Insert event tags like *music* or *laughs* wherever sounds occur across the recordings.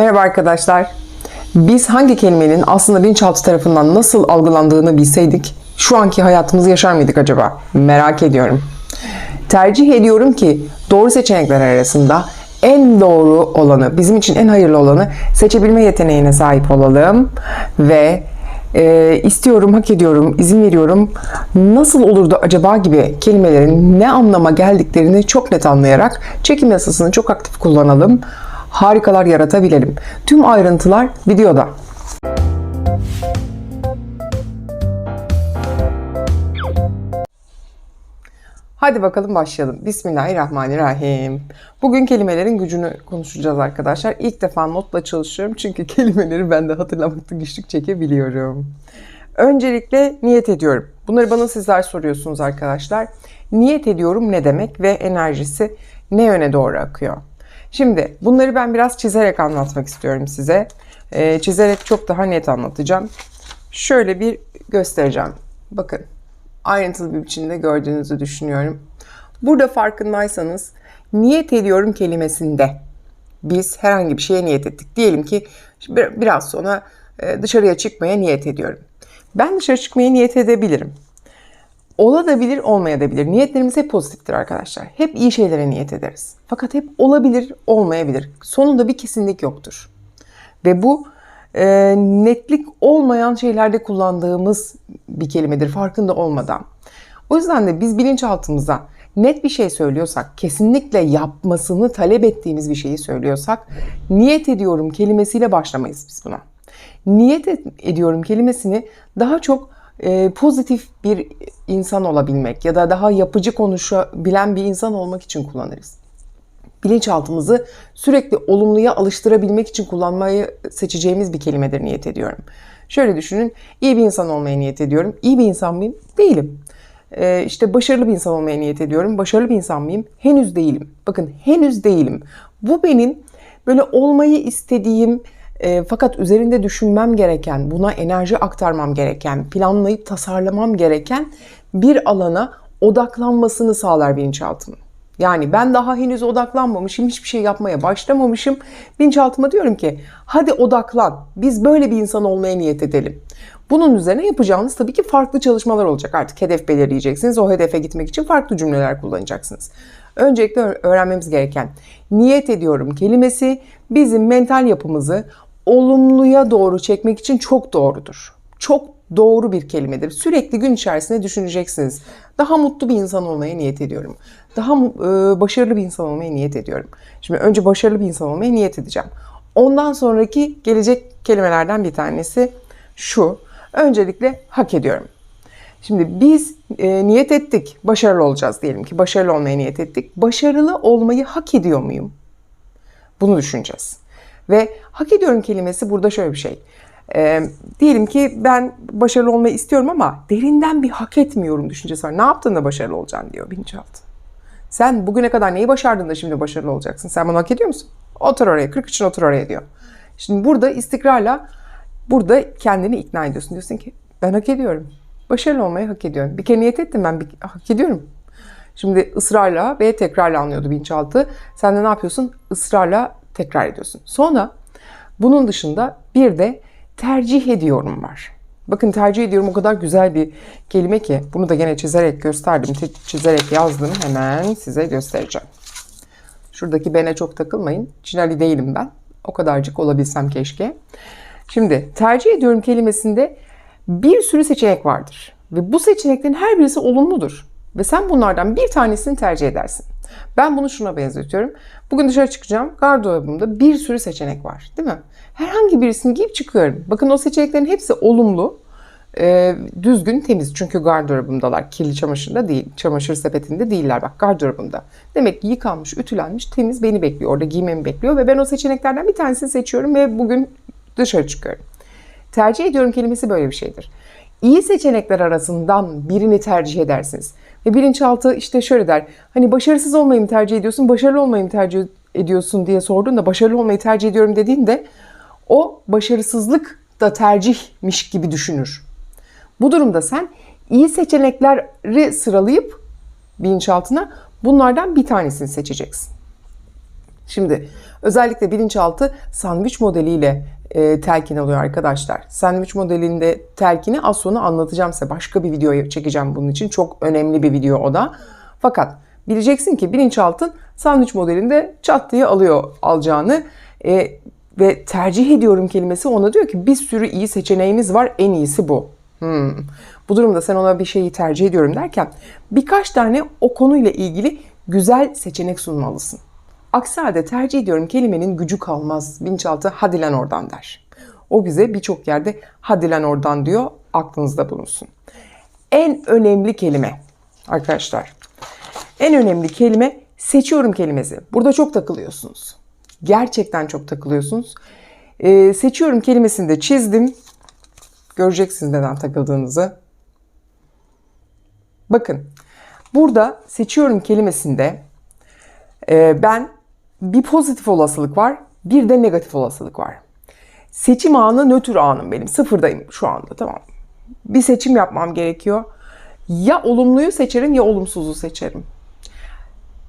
Merhaba arkadaşlar. Biz hangi kelimenin aslında bilinçaltı tarafından nasıl algılandığını bilseydik şu anki hayatımızı yaşar mıydık acaba? Merak ediyorum. Tercih ediyorum ki doğru seçenekler arasında en doğru olanı, bizim için en hayırlı olanı seçebilme yeteneğine sahip olalım ve e, istiyorum, hak ediyorum, izin veriyorum, nasıl olurdu acaba gibi kelimelerin ne anlama geldiklerini çok net anlayarak çekim yasasını çok aktif kullanalım. Harikalar yaratabilelim. Tüm ayrıntılar videoda. Hadi bakalım başlayalım. Bismillahirrahmanirrahim. Bugün kelimelerin gücünü konuşacağız arkadaşlar. İlk defa notla çalışıyorum çünkü *laughs* kelimeleri ben de hatırlamakta güçlük çekebiliyorum. Öncelikle niyet ediyorum. Bunları bana sizler soruyorsunuz arkadaşlar. Niyet ediyorum ne demek ve enerjisi ne yöne doğru akıyor? Şimdi bunları ben biraz çizerek anlatmak istiyorum size. Ee, çizerek çok daha net anlatacağım. Şöyle bir göstereceğim. Bakın ayrıntılı bir biçimde gördüğünüzü düşünüyorum. Burada farkındaysanız niyet ediyorum kelimesinde biz herhangi bir şeye niyet ettik. Diyelim ki bir- biraz sonra e, dışarıya çıkmaya niyet ediyorum. Ben dışarı çıkmaya niyet edebilirim. Olabilir, olmayabilir. Niyetlerimiz hep pozitiftir arkadaşlar. Hep iyi şeylere niyet ederiz. Fakat hep olabilir, olmayabilir. Sonunda bir kesinlik yoktur. Ve bu e, netlik olmayan şeylerde kullandığımız bir kelimedir farkında olmadan. O yüzden de biz bilinçaltımıza net bir şey söylüyorsak, kesinlikle yapmasını talep ettiğimiz bir şeyi söylüyorsak, niyet ediyorum kelimesiyle başlamayız biz buna. Niyet et- ediyorum kelimesini daha çok e, pozitif bir insan olabilmek ya da daha yapıcı konuşabilen bir insan olmak için kullanırız bilinçaltımızı sürekli olumluya alıştırabilmek için kullanmayı seçeceğimiz bir kelimedir niyet ediyorum. Şöyle düşünün, iyi bir insan olmaya niyet ediyorum. İyi bir insan mıyım? Değilim. Ee, işte başarılı bir insan olmaya niyet ediyorum. Başarılı bir insan mıyım? Henüz değilim. Bakın henüz değilim. Bu benim böyle olmayı istediğim e, fakat üzerinde düşünmem gereken, buna enerji aktarmam gereken, planlayıp tasarlamam gereken bir alana odaklanmasını sağlar bilinçaltımın. Yani ben daha henüz odaklanmamışım, hiçbir şey yapmaya başlamamışım. Bilinçaltıma diyorum ki hadi odaklan, biz böyle bir insan olmaya niyet edelim. Bunun üzerine yapacağınız tabii ki farklı çalışmalar olacak. Artık hedef belirleyeceksiniz. O hedefe gitmek için farklı cümleler kullanacaksınız. Öncelikle öğrenmemiz gereken niyet ediyorum kelimesi bizim mental yapımızı olumluya doğru çekmek için çok doğrudur. Çok doğru bir kelimedir. Sürekli gün içerisinde düşüneceksiniz. Daha mutlu bir insan olmaya niyet ediyorum. Daha e, başarılı bir insan olmaya niyet ediyorum. Şimdi önce başarılı bir insan olmaya niyet edeceğim. Ondan sonraki gelecek kelimelerden bir tanesi şu. Öncelikle hak ediyorum. Şimdi biz e, niyet ettik, başarılı olacağız diyelim ki. Başarılı olmaya niyet ettik. Başarılı olmayı hak ediyor muyum? Bunu düşüneceğiz. Ve hak ediyorum kelimesi burada şöyle bir şey. Ee, diyelim ki ben başarılı olmayı istiyorum ama derinden bir hak etmiyorum düşüncesi var. Ne yaptın da başarılı olacaksın diyor bilinçaltı. Sen bugüne kadar neyi başardın da şimdi başarılı olacaksın? Sen bunu hak ediyor musun? Otur oraya, 40 için otur oraya diyor. Şimdi burada istikrarla burada kendini ikna ediyorsun. Diyorsun ki ben hak ediyorum. Başarılı olmayı hak ediyorum. Bir kere niyet ettim ben bir, hak ediyorum. Şimdi ısrarla ve tekrarla anlıyordu bilinçaltı. Sen de ne yapıyorsun? Israrla tekrar ediyorsun. Sonra bunun dışında bir de tercih ediyorum var. Bakın tercih ediyorum o kadar güzel bir kelime ki bunu da gene çizerek gösterdim. Te- Çizerek yazdım. Hemen size göstereceğim. Şuradaki bene çok takılmayın. Çinali değilim ben. O kadarcık olabilsem keşke. Şimdi tercih ediyorum kelimesinde bir sürü seçenek vardır. Ve bu seçeneklerin her birisi olumludur. Ve sen bunlardan bir tanesini tercih edersin. Ben bunu şuna benzetiyorum. Bugün dışarı çıkacağım. Gardırobumda bir sürü seçenek var. Değil mi? Herhangi birisini giyip çıkıyorum. Bakın o seçeneklerin hepsi olumlu. e, düzgün, temiz. Çünkü gardırobumdalar. Kirli çamaşırda değil. Çamaşır sepetinde değiller. Bak gardırobumda. Demek ki yıkanmış, ütülenmiş, temiz beni bekliyor. Orada giymemi bekliyor. Ve ben o seçeneklerden bir tanesini seçiyorum ve bugün dışarı çıkıyorum. Tercih ediyorum kelimesi böyle bir şeydir. İyi seçenekler arasından birini tercih edersiniz. Ve bilinçaltı işte şöyle der. Hani başarısız olmayı mı tercih ediyorsun, başarılı olmayı mı tercih ediyorsun diye sorduğunda başarılı olmayı tercih ediyorum dediğinde o başarısızlık da tercihmiş gibi düşünür. Bu durumda sen iyi seçenekleri sıralayıp bilinçaltına bunlardan bir tanesini seçeceksin. Şimdi Özellikle bilinçaltı sandviç modeliyle e, telkin alıyor arkadaşlar. Sandviç modelinde telkini az sonra anlatacağım size. Başka bir video çekeceğim bunun için. Çok önemli bir video o da. Fakat bileceksin ki bilinçaltın sandviç modelinde çat diye alıyor alacağını. E, ve tercih ediyorum kelimesi ona diyor ki bir sürü iyi seçeneğimiz var en iyisi bu. Hmm. Bu durumda sen ona bir şeyi tercih ediyorum derken birkaç tane o konuyla ilgili güzel seçenek sunmalısın. Aksi halde tercih ediyorum kelimenin gücü kalmaz. Bilinçaltı hadi lan oradan der. O bize birçok yerde hadi lan oradan diyor aklınızda bulunsun. En önemli kelime arkadaşlar. En önemli kelime seçiyorum kelimesi. Burada çok takılıyorsunuz. Gerçekten çok takılıyorsunuz. Ee, seçiyorum kelimesini de çizdim. Göreceksiniz neden takıldığınızı. Bakın burada seçiyorum kelimesinde e, ben bir pozitif olasılık var bir de negatif olasılık var. Seçim anı nötr anım benim. Sıfırdayım şu anda tamam. Bir seçim yapmam gerekiyor. Ya olumluyu seçerim ya olumsuzu seçerim.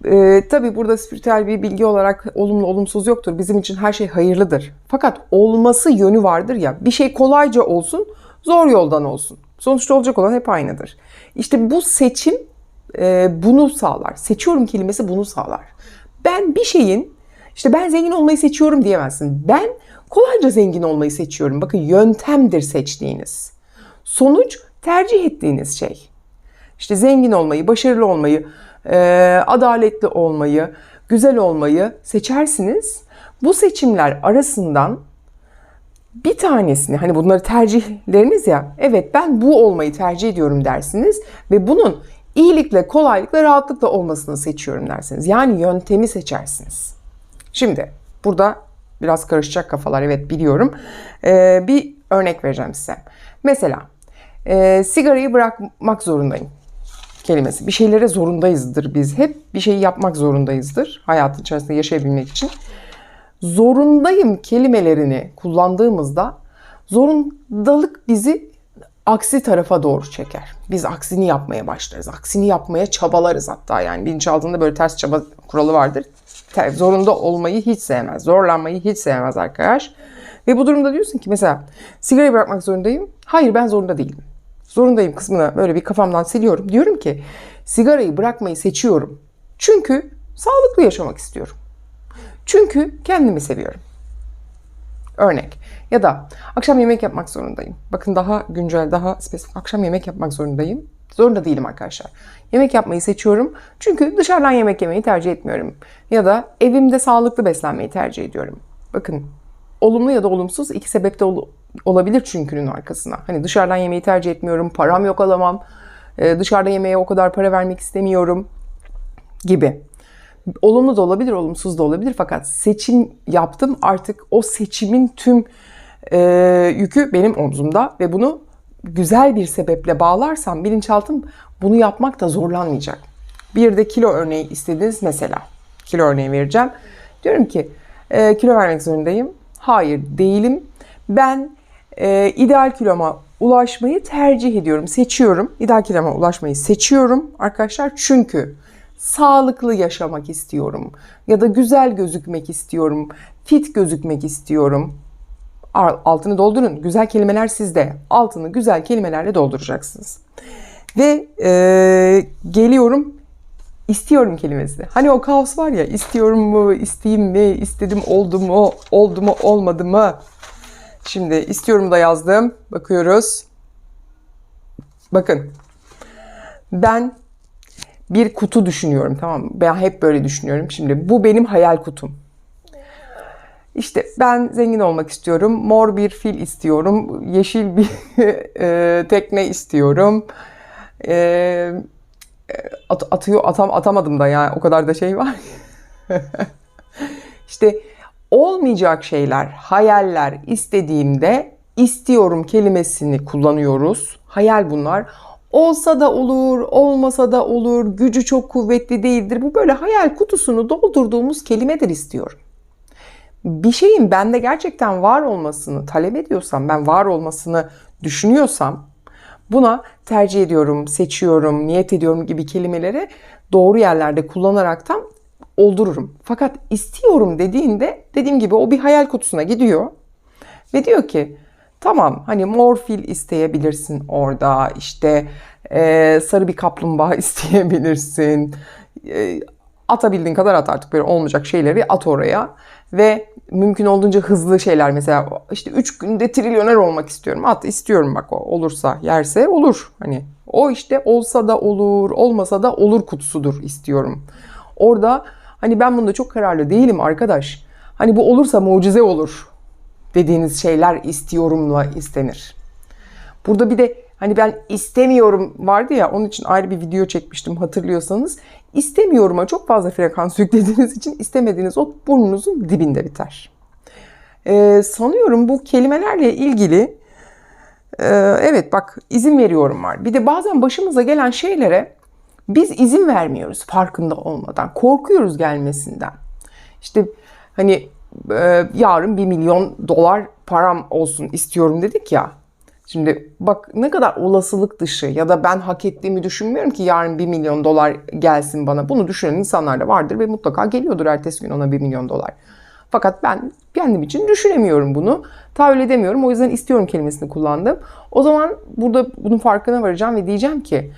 Ee, tabii burada spiritüel bir bilgi olarak olumlu olumsuz yoktur. Bizim için her şey hayırlıdır. Fakat olması yönü vardır ya. Bir şey kolayca olsun, zor yoldan olsun. Sonuçta olacak olan hep aynıdır. İşte bu seçim e, bunu sağlar. Seçiyorum kelimesi bunu sağlar. Ben bir şeyin işte ben zengin olmayı seçiyorum diyemezsin. Ben kolayca zengin olmayı seçiyorum. Bakın yöntemdir seçtiğiniz. Sonuç tercih ettiğiniz şey. İşte zengin olmayı, başarılı olmayı, e, adaletli olmayı, güzel olmayı seçersiniz. Bu seçimler arasından bir tanesini hani bunları tercihleriniz ya evet ben bu olmayı tercih ediyorum dersiniz ve bunun iyilikle, kolaylıkla, rahatlıkla olmasını seçiyorum dersiniz. Yani yöntemi seçersiniz. Şimdi burada biraz karışacak kafalar evet biliyorum. Ee, bir örnek vereceğim size. Mesela e, sigarayı bırakmak zorundayım kelimesi. Bir şeylere zorundayızdır biz. Hep bir şeyi yapmak zorundayızdır hayatın içerisinde yaşayabilmek için. Zorundayım kelimelerini kullandığımızda zorundalık bizi aksi tarafa doğru çeker. Biz aksini yapmaya başlarız. Aksini yapmaya çabalarız hatta yani bilinçaltında böyle ters çaba kuralı vardır. Zorunda olmayı hiç sevmez. Zorlanmayı hiç sevmez arkadaş. Ve bu durumda diyorsun ki mesela sigarayı bırakmak zorundayım. Hayır ben zorunda değilim zorundayım kısmını böyle bir kafamdan siliyorum. Diyorum ki sigarayı bırakmayı seçiyorum. Çünkü sağlıklı yaşamak istiyorum. Çünkü kendimi seviyorum. Örnek. Ya da akşam yemek yapmak zorundayım. Bakın daha güncel, daha spesifik. Akşam yemek yapmak zorundayım. Zorunda değilim arkadaşlar. Yemek yapmayı seçiyorum. Çünkü dışarıdan yemek yemeyi tercih etmiyorum. Ya da evimde sağlıklı beslenmeyi tercih ediyorum. Bakın olumlu ya da olumsuz iki sebep de ol- olabilir çünkü'nün arkasına. Hani dışarıdan yemeği tercih etmiyorum, param yok alamam, e, dışarıda yemeğe o kadar para vermek istemiyorum gibi. Olumlu da olabilir, olumsuz da olabilir fakat seçim yaptım artık o seçimin tüm e, yükü benim omzumda ve bunu güzel bir sebeple bağlarsam bilinçaltım bunu yapmakta zorlanmayacak. Bir de kilo örneği istediniz mesela. Kilo örneği vereceğim. Diyorum ki e, kilo vermek zorundayım. Hayır değilim. Ben e, ideal kiloma ulaşmayı tercih ediyorum, seçiyorum. İdeal kiloma ulaşmayı seçiyorum arkadaşlar çünkü sağlıklı yaşamak istiyorum ya da güzel gözükmek istiyorum, fit gözükmek istiyorum. Altını doldurun. Güzel kelimeler sizde. Altını güzel kelimelerle dolduracaksınız. Ve e, geliyorum istiyorum kelimesi. Hani o kaos var ya istiyorum mu, isteyeyim mi, istedim oldu mu, oldu mu, olmadı mı? Şimdi istiyorum da yazdım. Bakıyoruz. Bakın. Ben bir kutu düşünüyorum tamam mı? Ben hep böyle düşünüyorum. Şimdi bu benim hayal kutum. İşte ben zengin olmak istiyorum. Mor bir fil istiyorum. Yeşil bir *laughs* e, tekne istiyorum. E, at, atıyor atam atamadım da yani o kadar da şey var. *laughs* İşte olmayacak şeyler, hayaller istediğimde istiyorum kelimesini kullanıyoruz. Hayal bunlar. Olsa da olur, olmasa da olur, gücü çok kuvvetli değildir. Bu böyle hayal kutusunu doldurduğumuz kelimedir istiyorum. Bir şeyin bende gerçekten var olmasını talep ediyorsam, ben var olmasını düşünüyorsam buna tercih ediyorum, seçiyorum, niyet ediyorum gibi kelimeleri doğru yerlerde kullanaraktan oldururum. Fakat istiyorum dediğinde dediğim gibi o bir hayal kutusuna gidiyor ve diyor ki tamam hani mor fil isteyebilirsin orada işte e, sarı bir kaplumbağa *laughs* isteyebilirsin. E, atabildiğin kadar at artık böyle olmayacak şeyleri at oraya. Ve mümkün olduğunca hızlı şeyler mesela işte 3 günde trilyoner olmak istiyorum at istiyorum bak o olursa yerse olur. Hani o işte olsa da olur olmasa da olur kutusudur istiyorum. Orada hani ben bunda çok kararlı değilim arkadaş. Hani bu olursa mucize olur dediğiniz şeyler istiyorumla istenir. Burada bir de hani ben istemiyorum vardı ya onun için ayrı bir video çekmiştim hatırlıyorsanız. İstemiyorum'a çok fazla frekans *laughs* yüklediğiniz için istemediğiniz o burnunuzun dibinde biter. Ee, sanıyorum bu kelimelerle ilgili e, evet bak izin veriyorum var. Bir de bazen başımıza gelen şeylere biz izin vermiyoruz farkında olmadan. Korkuyoruz gelmesinden. İşte hani e, yarın bir milyon dolar param olsun istiyorum dedik ya. Şimdi bak ne kadar olasılık dışı ya da ben hak ettiğimi düşünmüyorum ki yarın bir milyon dolar gelsin bana. Bunu düşünen insanlar da vardır ve mutlaka geliyordur ertesi gün ona bir milyon dolar. Fakat ben kendim için düşünemiyorum bunu. Tahayyül edemiyorum. O yüzden istiyorum kelimesini kullandım. O zaman burada bunun farkına varacağım ve diyeceğim ki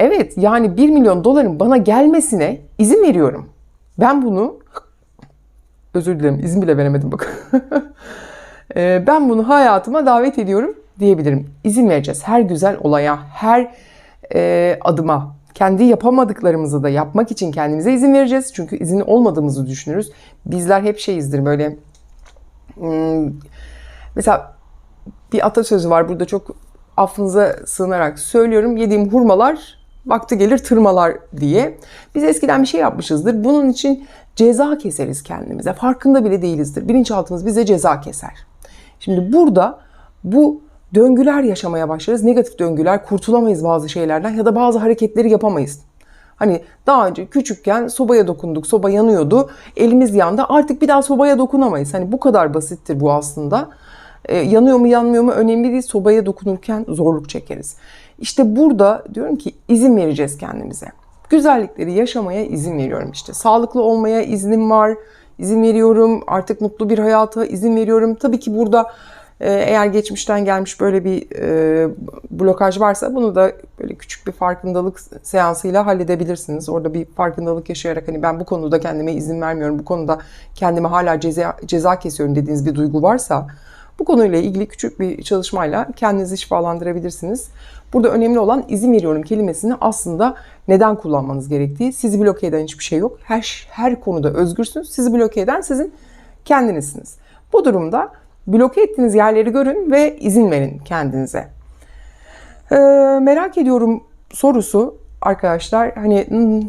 evet yani 1 milyon doların bana gelmesine izin veriyorum. Ben bunu özür dilerim izin bile veremedim bak. *laughs* Ee, ben bunu hayatıma davet ediyorum diyebilirim. İzin vereceğiz her güzel olaya, her e, adıma. Kendi yapamadıklarımızı da yapmak için kendimize izin vereceğiz. Çünkü izin olmadığımızı düşünürüz. Bizler hep şeyizdir böyle hmm, mesela bir atasözü var burada çok affınıza sığınarak söylüyorum. Yediğim hurmalar vakti gelir tırmalar diye. Biz eskiden bir şey yapmışızdır. Bunun için ceza keseriz kendimize. Farkında bile değilizdir. Bilinçaltımız bize ceza keser. Şimdi burada bu döngüler yaşamaya başlarız. Negatif döngüler, kurtulamayız bazı şeylerden ya da bazı hareketleri yapamayız. Hani daha önce küçükken sobaya dokunduk, soba yanıyordu, elimiz yandı. Artık bir daha sobaya dokunamayız. Hani bu kadar basittir bu aslında. Ee, yanıyor mu yanmıyor mu önemli değil. Sobaya dokunurken zorluk çekeriz. İşte burada diyorum ki izin vereceğiz kendimize. Güzellikleri yaşamaya izin veriyorum işte. Sağlıklı olmaya iznim var, izin veriyorum. Artık mutlu bir hayata izin veriyorum. Tabii ki burada e, eğer geçmişten gelmiş böyle bir e, blokaj varsa bunu da böyle küçük bir farkındalık seansıyla halledebilirsiniz. Orada bir farkındalık yaşayarak hani ben bu konuda kendime izin vermiyorum, bu konuda kendime hala ceza, ceza kesiyorum dediğiniz bir duygu varsa bu konuyla ilgili küçük bir çalışmayla kendinizi şifalandırabilirsiniz. Burada önemli olan izin veriyorum kelimesini aslında neden kullanmanız gerektiği. Sizi bloke eden hiçbir şey yok. Her, her konuda özgürsünüz. Sizi bloke eden sizin kendinizsiniz. Bu durumda bloke ettiğiniz yerleri görün ve izin verin kendinize. Ee, merak ediyorum sorusu arkadaşlar hani hmm,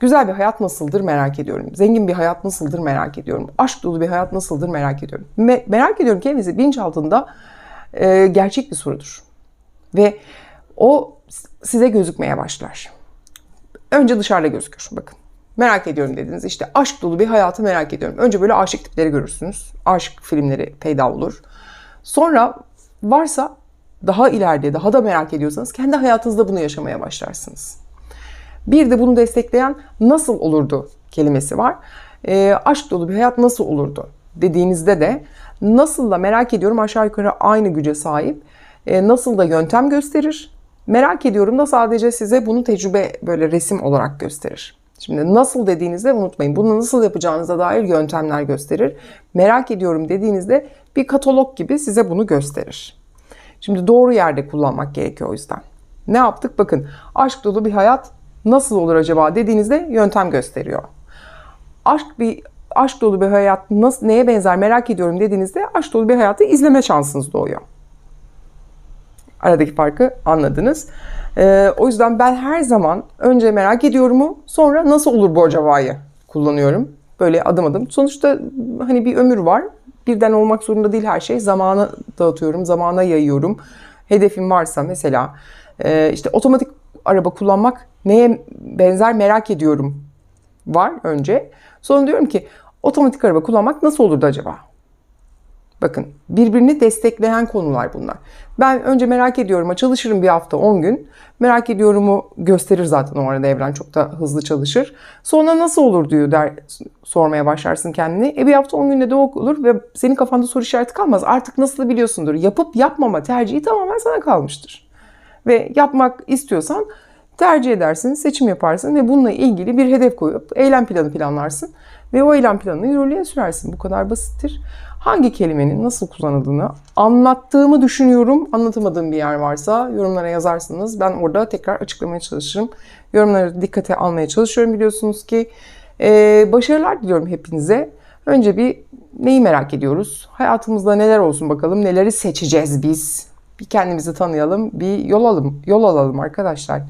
güzel bir hayat nasıldır merak ediyorum. Zengin bir hayat nasıldır merak ediyorum. Aşk dolu bir hayat nasıldır merak ediyorum. Me- merak ediyorum kelimesi bilinçaltında e, gerçek bir sorudur. Ve o size gözükmeye başlar. Önce dışarıda gözükür bakın. Merak ediyorum dediniz. İşte aşk dolu bir hayatı merak ediyorum. Önce böyle aşık tipleri görürsünüz. Aşk filmleri peyda olur. Sonra varsa daha ileride daha da merak ediyorsanız kendi hayatınızda bunu yaşamaya başlarsınız. Bir de bunu destekleyen nasıl olurdu kelimesi var. E, aşk dolu bir hayat nasıl olurdu dediğinizde de nasıl da merak ediyorum aşağı yukarı aynı güce sahip. E, nasıl da yöntem gösterir. Merak ediyorum da sadece size bunu tecrübe böyle resim olarak gösterir. Şimdi nasıl dediğinizde unutmayın. Bunu nasıl yapacağınıza dair yöntemler gösterir. Merak ediyorum dediğinizde bir katalog gibi size bunu gösterir. Şimdi doğru yerde kullanmak gerekiyor o yüzden. Ne yaptık? Bakın aşk dolu bir hayat nasıl olur acaba dediğinizde yöntem gösteriyor. Aşk bir aşk dolu bir hayat nasıl neye benzer merak ediyorum dediğinizde aşk dolu bir hayatı izleme şansınız doğuyor. Aradaki farkı anladınız. Ee, o yüzden ben her zaman önce merak ediyorumu sonra nasıl olur bu acaba'yı kullanıyorum. Böyle adım adım. Sonuçta hani bir ömür var. Birden olmak zorunda değil her şey. Zamana dağıtıyorum, zamana yayıyorum. Hedefim varsa mesela e, işte otomatik araba kullanmak neye benzer merak ediyorum var önce. Sonra diyorum ki otomatik araba kullanmak nasıl olurdu acaba? Bakın birbirini destekleyen konular bunlar. Ben önce merak ediyorum'a çalışırım bir hafta 10 gün. Merak ediyorumu gösterir zaten o arada evren çok da hızlı çalışır. Sonra nasıl olur diyor der sormaya başlarsın kendini. E bir hafta 10 günde de o olur ve senin kafanda soru işareti kalmaz. Artık nasıl biliyorsundur. Yapıp yapmama tercihi tamamen sana kalmıştır. Ve yapmak istiyorsan tercih edersin, seçim yaparsın ve bununla ilgili bir hedef koyup eylem planı planlarsın ve o eylem planını yürürlüğe sürersin. Bu kadar basittir. Hangi kelimenin nasıl kullanıldığını anlattığımı düşünüyorum. Anlatamadığım bir yer varsa yorumlara yazarsınız. Ben orada tekrar açıklamaya çalışırım. Yorumları dikkate almaya çalışıyorum biliyorsunuz ki. Ee, başarılar diliyorum hepinize. Önce bir neyi merak ediyoruz? Hayatımızda neler olsun bakalım. Neleri seçeceğiz biz? Bir kendimizi tanıyalım, bir yol alalım, yol alalım arkadaşlar.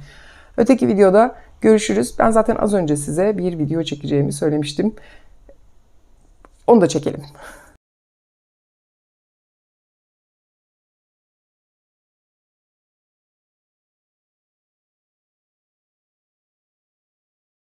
Öteki videoda görüşürüz. Ben zaten az önce size bir video çekeceğimi söylemiştim. Onu da çekelim.